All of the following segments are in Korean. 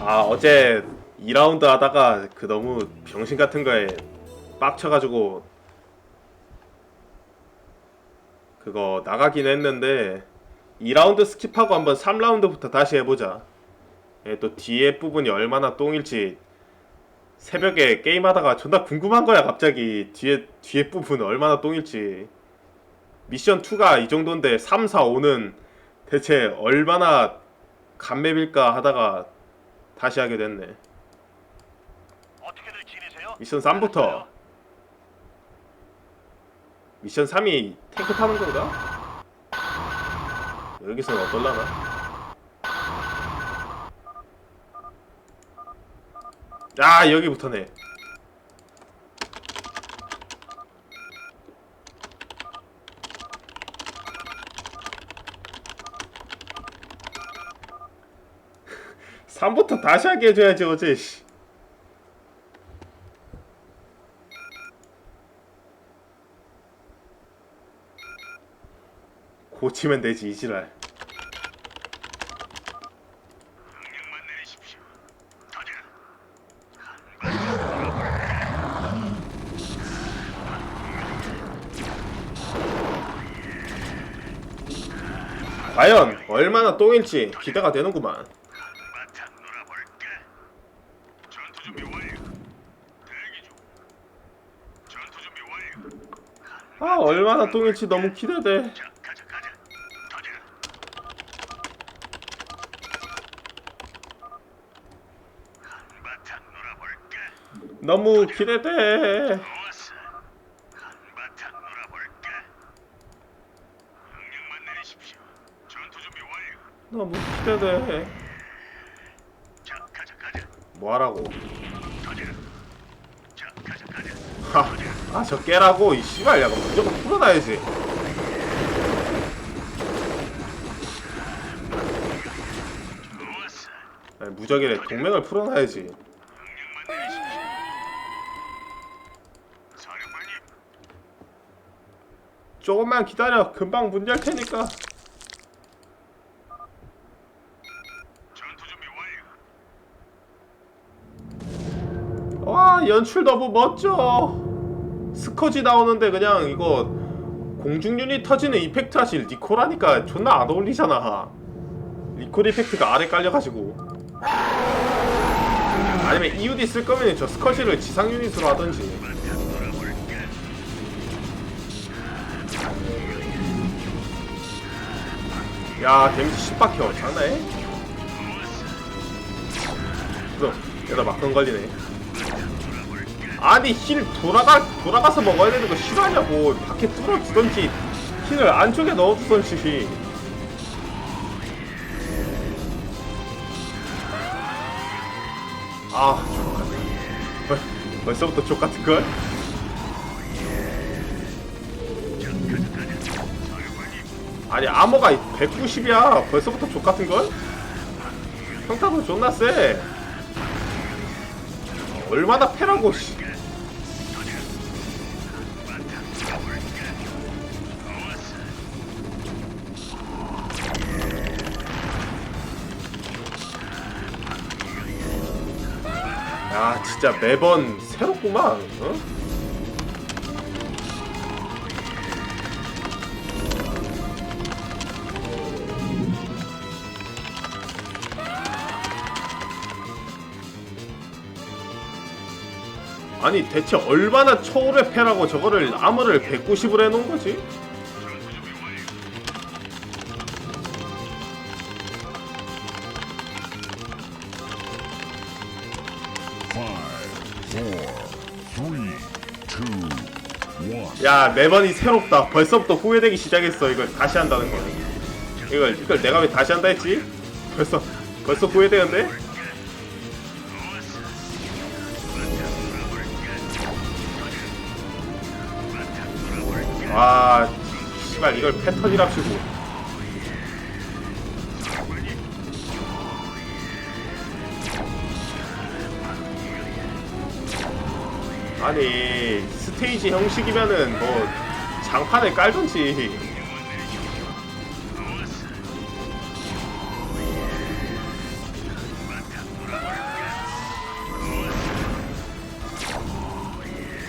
아 어제 2라운드 하다가 그 너무 병신 같은 거에 빡쳐가지고 그거 나가긴 했는데 2라운드 스킵하고 한번 3라운드부터 다시 해보자. 예, 또 뒤에 부분이 얼마나 똥일지 새벽에 게임하다가 존나 궁금한 거야 갑자기 뒤에 뒤에 부분 얼마나 똥일지 미션 2가 이 정도인데 3, 4, 5는 대체 얼마나 간맵일까 하다가 다시 하게 됐네. 어떻게들 지내세요? 미션 3부터 미션 3이 탱크 타는 건가? 여기서는 어떨라나? 야 여기부터네 다시 하게 해줘야지 어제 씨. 고치면 되지 이지랄. 과연 얼마나 똥일지 기대가 되는구만 바탕 놀아볼까? 전투 준비 완료. 대기 중. 전투 준비 완료. 아 얼마나 똥일지 너무 기대돼 자, 가자, 가자. 가자. 한바탕 놀아볼까? 너무 기대돼 좋았어. 한바탕 놀아볼까? 명령만 내리십시오. 전투 준비 완료. 너무 기대돼. 뭐하라고. 하아저 깨라고? 이 씨발 야 그럼 무조건 풀어놔야지. 아니, 무적이래 동맹을 풀어놔야지. 조금만 기다려. 금방 문 열 테니까 전투 준비 완료. 와 연출 너무 멋져. 스커지 나오는데 그냥 이거 공중 유닛 터지는 이펙트 하실 니코라니까 존나 안 어울리잖아. 니콜 이펙트가 아래 깔려가지고. 아니면 EUD 쓸 거면 저 스커지를 지상 유닛으로 하던지. 야 데미지 10박혀 장난해? 그럼 여기다 막건 걸리네 아니 힐 돌아가 돌아가서 먹어야 되는 거 싫어하냐고 밖에 뚫어주던지 힐을 안쪽에 넣어주던지 아 벌, 벌써부터 족같은 걸? 아니 암호가 190이야 벌써부터 족같은 걸? 평타도 존나 세 얼마나 패라고 씨. 야 진짜 매번 새롭구만 어? 아니 대체 얼마나 초월의 패라고 저거를 암호를 190으로 해놓은 거지? 야 매번이 새롭다 벌써부터 후회되기 시작했어 이걸 다시 한다는 거 이걸 이걸 내가 왜 다시 한다 했지? 벌써 벌써 후회되는데? 와 씨발 이걸 패턴이랍시고 아니 스테이지 형식이면은 뭐 장판에 깔던지.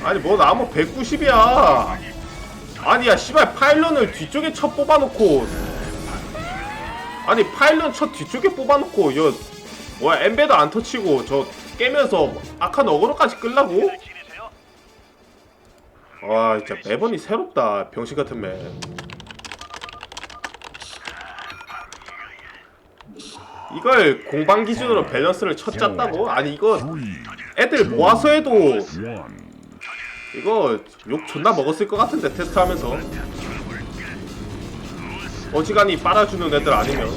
아니 뭐 나무 190이야. 뭐 아니야 씨발 파일런을 뒤쪽에 첫 뽑아놓고. 아니 파일런 첫 뒤쪽에 뽑아놓고 여 뭐야 엠베도 안 터치고 저 깨면서 아카 너그로까지 끌라고? 와 진짜 매번이 새롭다 병신 같은 맵 이걸 공방 기준으로 밸런스를 첫 짰다고? 아니 이거 애들 모아서 해도. 이거 욕 존나 먹었을 것 같은데 테스트하면서 어지간히 빨아주는 애들 아니면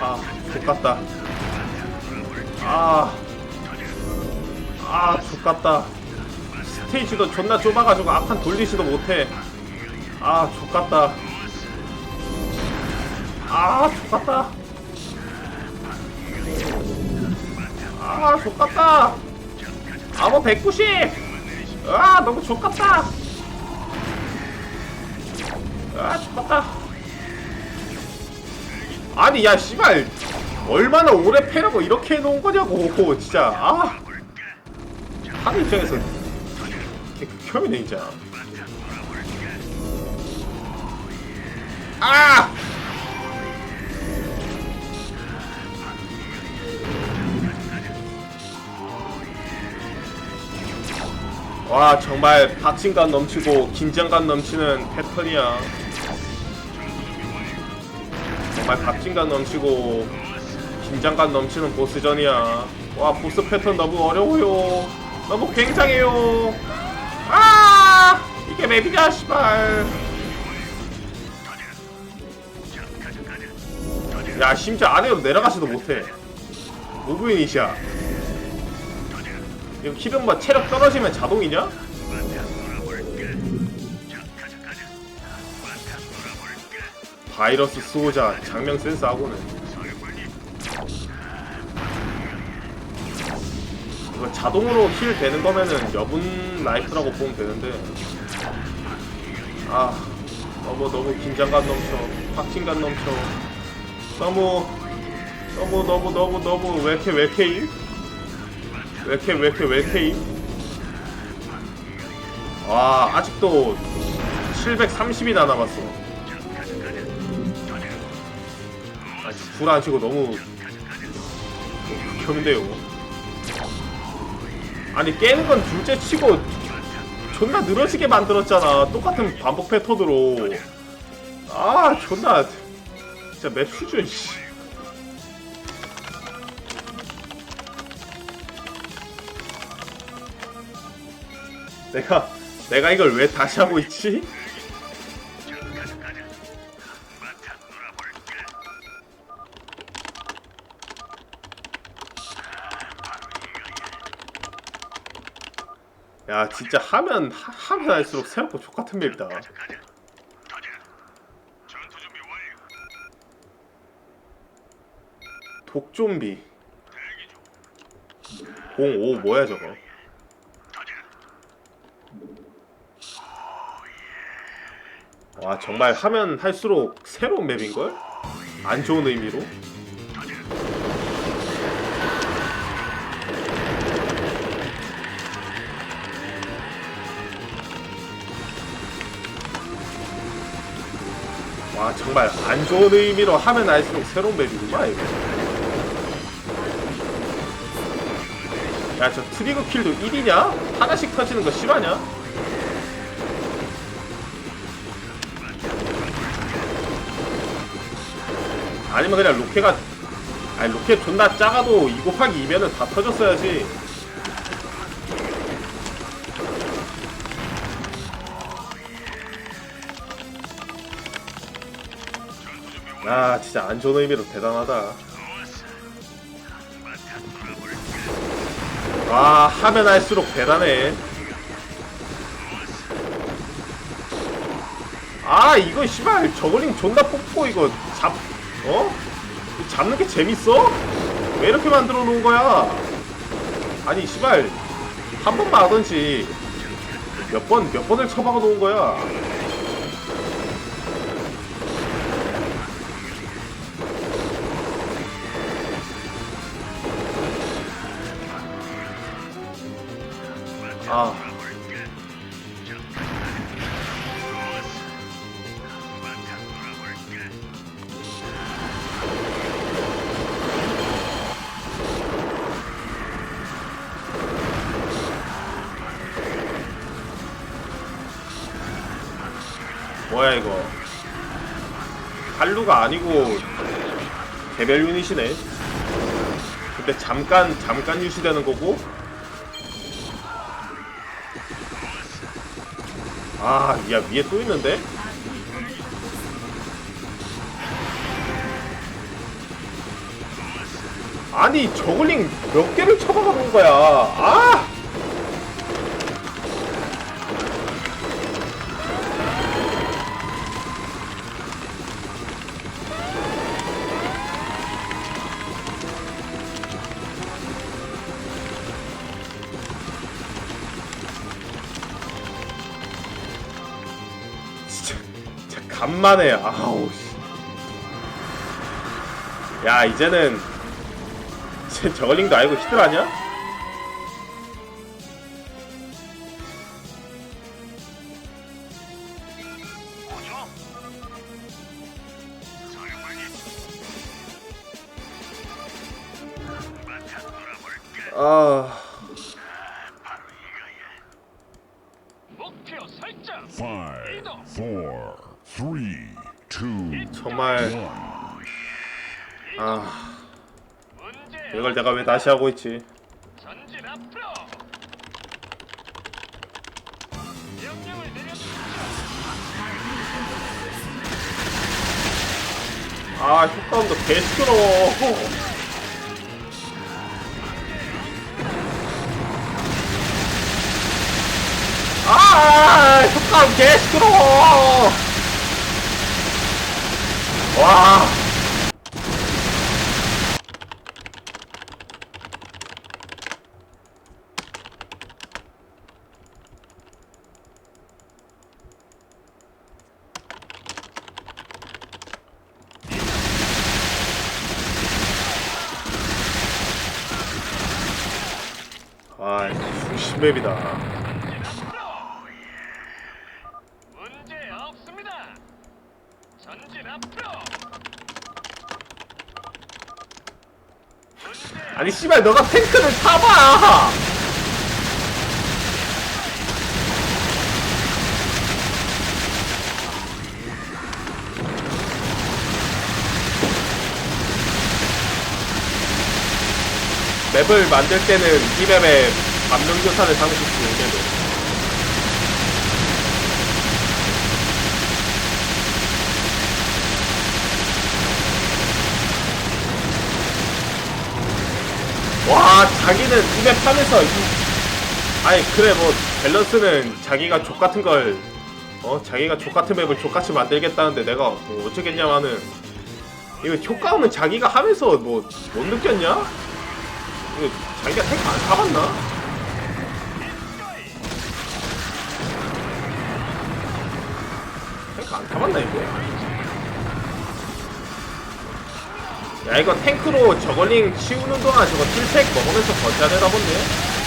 아 X같다 아 아, X같다 스테이지도 존나 좁아가지고 앞판 돌리지도 못해. 아, 족같다. 아, 족같다. 아, 족같다. 아뭐 190. 아, 너무 족같다. 아, 족같다. 아니, 야, 씨발. 얼마나 오래 패라고 이렇게 해놓은 거냐고, 진짜. 아. 하는 입장에서 극혐이네 진짜 아! 와 정말 박진감 넘치고 긴장감 넘치는 패턴이야 정말 박진감 넘치고 긴장감 넘치는 보스전이야. 와 보스 패턴 너무 어려워요. 너무 굉장해요. 아! 이게 맵이냐 씨발. 야 심지어 아래로 내려가지도 못해. 무브이니시야. 이거 키든 뭐 체력 떨어지면 자동이냐? 바이러스 수호자 장명 센스하고는. 이거 자동으로 힐 되는 거면은 여분 라이프라고 보면 되는데. 아 너무 너무 긴장감 넘쳐. 확신감 넘쳐. 너무 너무 너무 너무 너무 왜 이렇게 왜 이렇게 일? 왜 이렇게 왜 이렇게 왜 이렇게 일? 와 아직도 730이나 남았어 불 안 치고 너무 극혐인데요. 아니 깨는 건 둘째 치고 존나 늘어지게 만들었잖아. 똑같은 반복 패턴으로. 아 존나. 진짜 맵 수준 씨. 내가 내가 이걸 왜 다시 하고 있지? 야 진짜 하면 하, 하면 할수록 생각보다 족같은 맵이다. 독좀비 05 뭐야 저거 와 정말 하면 할수록 새로운 맵인걸? 안 좋은 의미로? 정말 안 좋은 의미로 하면 할수록 새로운 맵이구만 이거 야저 트리거 킬도 1이냐? 하나씩 터지는 거 실화냐? 아니면 그냥 로켓가 아니 로켓 존나 작아도 2 곱하기 2면은 다 터졌어야지 아 진짜 안 좋은 의미로 대단하다 와 하면 할수록 대단해 아 이거 씨발 저글링 존나 뽑고 이거 잡 어? 잡는 게 재밌어? 왜 이렇게 만들어 놓은 거야? 아니 씨발 한 번만 하던지 몇 번 몇 번을 쳐박아 놓은 거야. 아. 뭐야 이거. 할루가 아니고 개별 유닛이네. 근데 잠깐 잠깐 유시되는 거고 아 야 위에 또 있는데? 아니 저글링 몇 개를 쳐박아 놓은 거야? 아 간만에 아우 씨. 야 이제는 이제 저글링도 아니고 히들. 한바탕 놀아볼까? 아 바로 이거야. 목표 설정. Five, four, three, two, 정말. 아 이걸 내가 왜 다시 하고 있지? 아 효과음도 개 시끄러워 아 효과음 개 시끄러워 와 아, 중심맵이다. 문제 없습니다. 전진 앞으로. 문제 아니, 씨발, 너가 탱크를 타봐! 맵을 만들 때는 이 맵에 반면교사를 사용했지, 이게도. 와 자기는 입에 파면서 이- 아니 그래 뭐 밸런스는 자기가 족 같은 걸 어 자기가 족 같은 맵을 족같이 만들겠다는데 내가 뭐 어쩌겠냐마는 이거 효과음은 자기가 하면서 뭐 못 느꼈냐? 이거 자기가 탱크 안 타봤나? 탱크 안 타봤나 이거? 야 이거 탱크로 저걸링 치우는 동안 저거 힐팩 먹으면서 버텨야 되나 본데?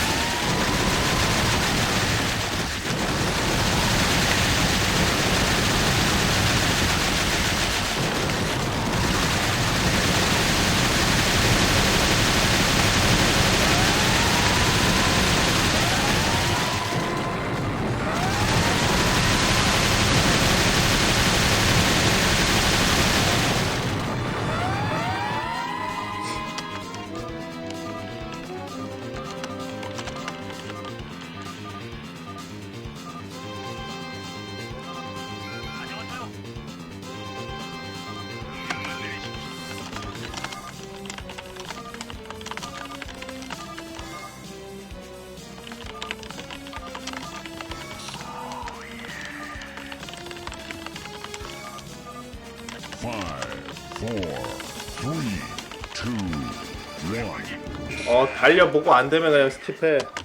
달려보고 안 되면 그냥 스킵해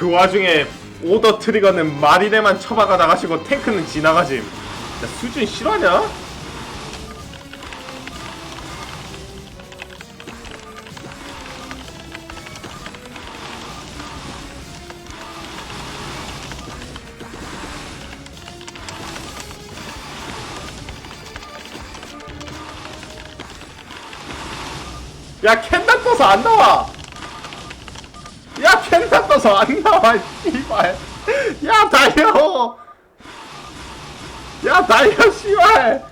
그 와중에 오더 트리거는 마린에만 처박아 나가시고 탱크는 지나가짐 야, 수준 실화냐? 야 캔다 떠서 안 나와 야 떠서 안 나와 씨발. 야 달려. 야 달려 씨발.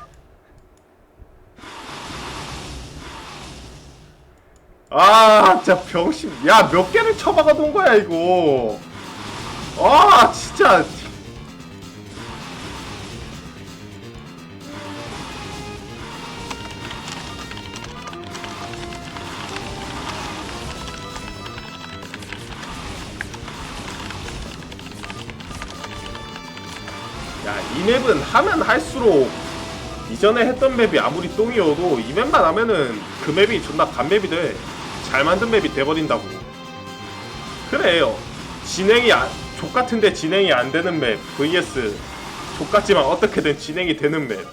아 진짜 병신. 야 몇 개를 쳐박아 놓은 거야 이거? 아 진짜 맵은 하면 할수록 이전에 했던 맵이 아무리 똥이어도 이 맵만 하면은 그 맵이 존나 간 맵이 돼. 잘 만든 맵이 돼버린다고. 그래요. 진행이 안, 족같은데 진행이 안 되는 맵 vs 족같지만 어떻게든 진행이 되는 맵.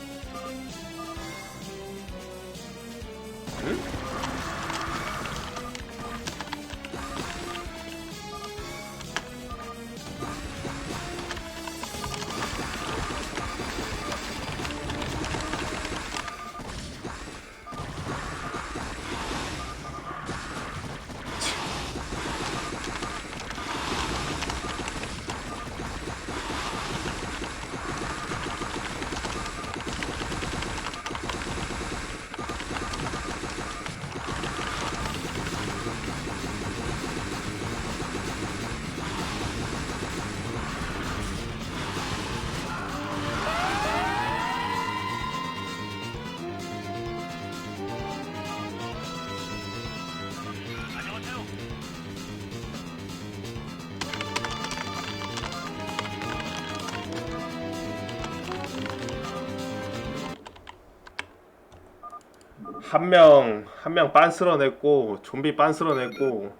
한 명, 한 명 빤스러냈고, 좀비 빤스러냈고,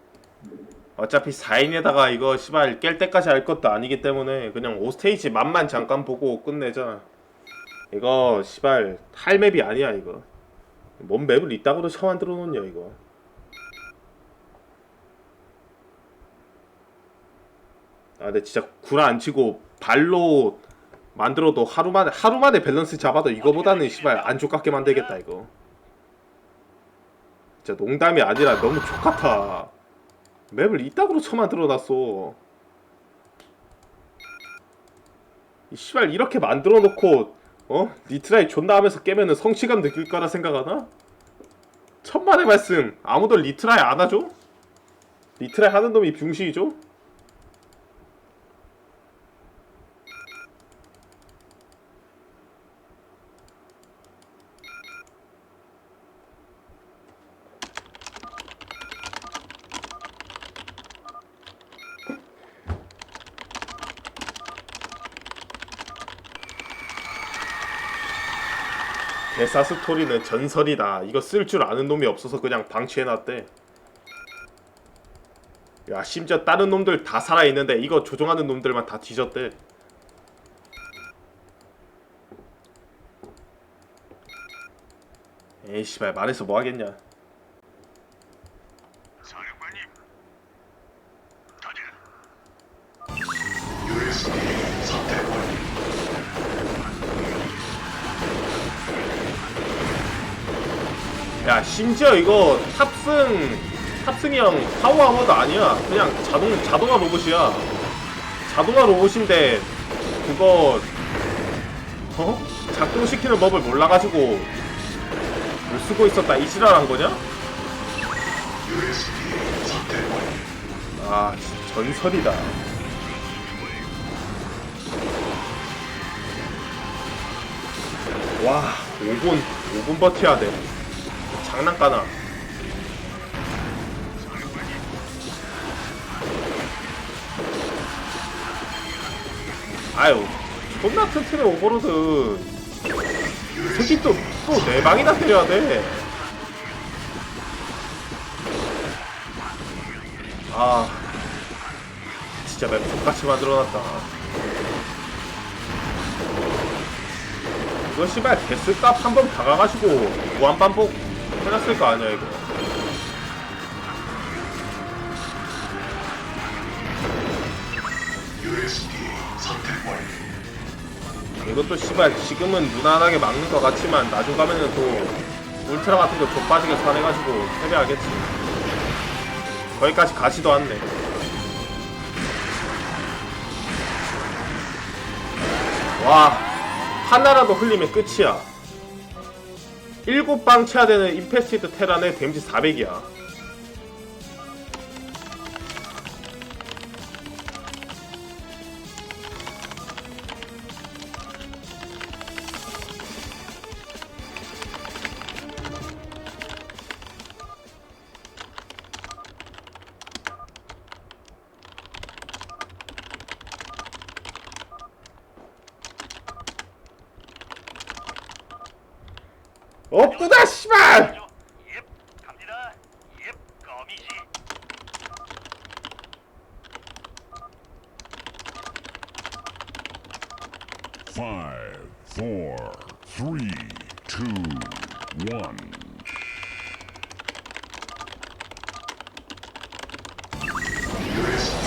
어차피 4인에다가 이거 씨발 깰 때까지 할 것도 아니기 때문에 그냥 5스테이지 맛만 잠깐 보고 끝내자. 이거 씨발 할 맵이 아니야 이거. 뭔 맵을 이따구로 처 만들어 놓냐 이거. 아 근데 진짜 구라 안 치고 발로 만들어도 하루 만에 하루 만에 밸런스 잡아도 이거보다는 씨발 안 족같게 만들겠다 이거. 진짜 농담이 아니라 너무 족같아. 맵을 이따구로 쳐 만들어놨어. 이 씨발 이렇게 만들어 놓고 어 리트라이 존나 하면서 깨면은 성취감 느낄 거라 생각하나? 천만의 말씀 아무도 리트라이 안 하죠? 리트라이 하는 놈이 병신이죠? 대사 스토리는 전설이다. 이거 쓸 줄 아는 놈이 없어서 그냥 방치해놨대. 야 심지어 다른 놈들 다 살아있는데 이거 조종하는 놈들만 다 뒤졌대. 에이 씨발 말해서 뭐하겠냐. 심지어 이거 탑승 탑승이 형 파워 아머도 아니야. 그냥 자동 자동화 로봇이야. 자동화 로봇인데 그거 어? 작동시키는 법을 몰라가지고 못 쓰고 있었다. 이 지랄한 거냐? 아 전설이다. 와 5분 5분 버텨야 돼 장난까나 아유 존나 튼튼해 오버로드 새끼 또또 네 방이나 때려야 돼. 아 진짜 맵 X같이 만들어놨다 이거 씨발 개스값 한번 박아가지고 무한반복 해놨을 거 아니야 이거. 이것도 씨발 지금은 무난하게 막는 것 같지만 나중 가면은 또 울트라 같은 거 좆빠지게 산해가지고 패배하겠지. 거기까지 가지도 않네. 와 하나라도 흘리면 끝이야 일곱 방 쳐야 되는 인페스티드 테란의 데미지 400이야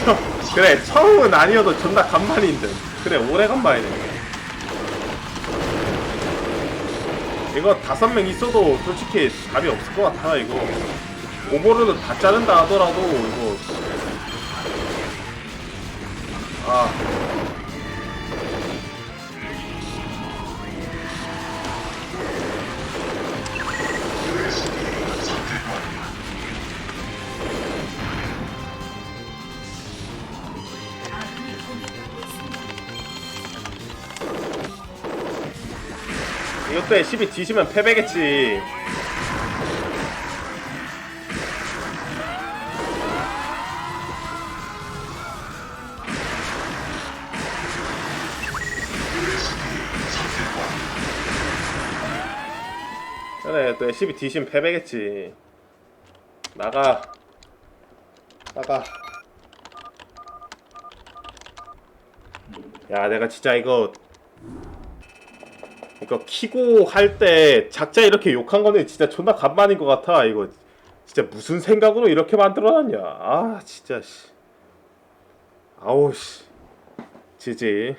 그래 처음은 아니어도 존나 간만인데 그래 오래간만이네 이거. 다섯 명 있어도 솔직히 답이 없을 것 같아 이거. 오버로드 다 자른다 하더라도 이거 이것도에 12 뒤시면 패배겠지. 그래 또 SCB 뒤시면 패배겠지. 나가. 나가. 야 내가 진짜 이거 이거 키고 할 때 작자 이렇게 욕한 거는 진짜 존나 간만인 것 같아. 이거 진짜 무슨 생각으로 이렇게 만들어놨냐. 아 진짜 씨. 아우 씨. 지지